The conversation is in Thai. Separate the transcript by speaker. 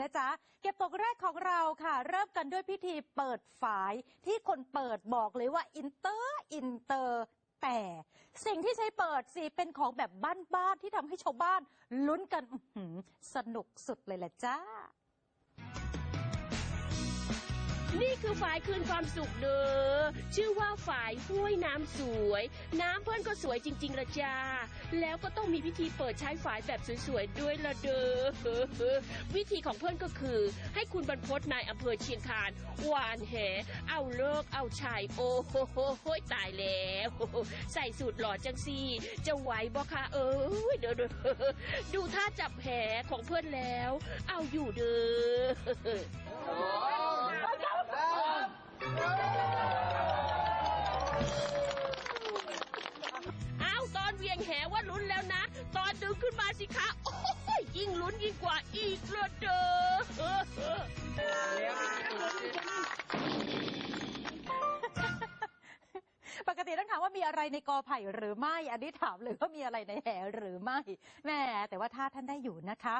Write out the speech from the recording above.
Speaker 1: นะจ๊ะ เก็บตกแรกของเราค่ะ เริ่มกันด้วยพิธีเปิดฝายที่คนเปิดบอกเลยว่าอินเตอร์อินเตอร์แต่สิ่งที่ใช้เปิดสิเป็นของแบบบ้านๆที่ทำให้ชาวบ้านลุ้นกันอื้อหือสนุกสุดเลยแหละจ้า
Speaker 2: นี่คือฝายคืนความสุขเด้อชื่อว่า ฝายห้วยน้ำสวย น้ำเพื่อนก็สวยจริงๆละจ้า แล้วก็ต้องมีพิธีเปิดใช้ฝายแบบสวยๆด้วยละเด้อวิธีของเพื่อนก็คือ ให้คุณบรรพตนายอำเภอเชียงคานหวานแห เอาเลิกเอาชายโอ้โหโหตายแล้ว ใส่สูตรหล่อจังสีจะไหวบ่คะเอ้ยเด้อเด้อดูท่าจับแหของเพื่อนแล้ว เอาอยู่เด้อ วียงแหว่าลุ้นแล้วนะ ตอนดึงขึ้นมาสิคะ โอ้ยยิ่งลุ้นยิ่งกว่าอีกเลยเด้อ
Speaker 1: ปกติต้องถามว่ามีอะไรในกอไผ่หรือไม่ อันนี้ถามเลยว่ามีอะไรในแหหรือไม่แม่แต่ว่าถ้าท่านได้อยู่นะคะ